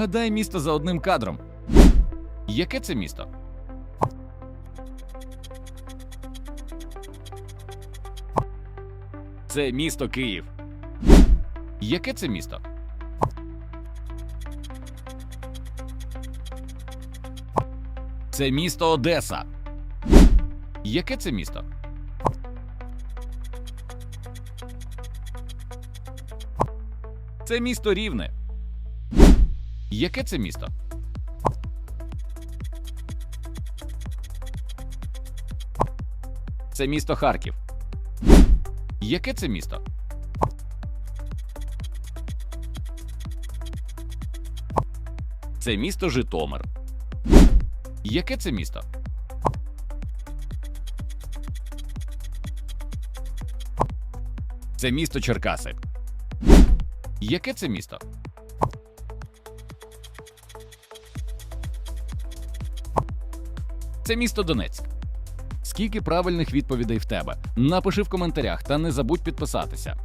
Вгадай місто за одним кадром. Яке це місто? Це місто Київ. Яке це місто? Це місто Одеса. Яке це місто? Це місто Рівне. Яке це місто? Це місто Харків. Яке це місто? Це місто Житомир. Яке це місто? Це місто Черкаси. Яке це місто? Це місто Донецьк. Скільки правильних відповідей в тебе? Напиши в коментарях та не забудь підписатися.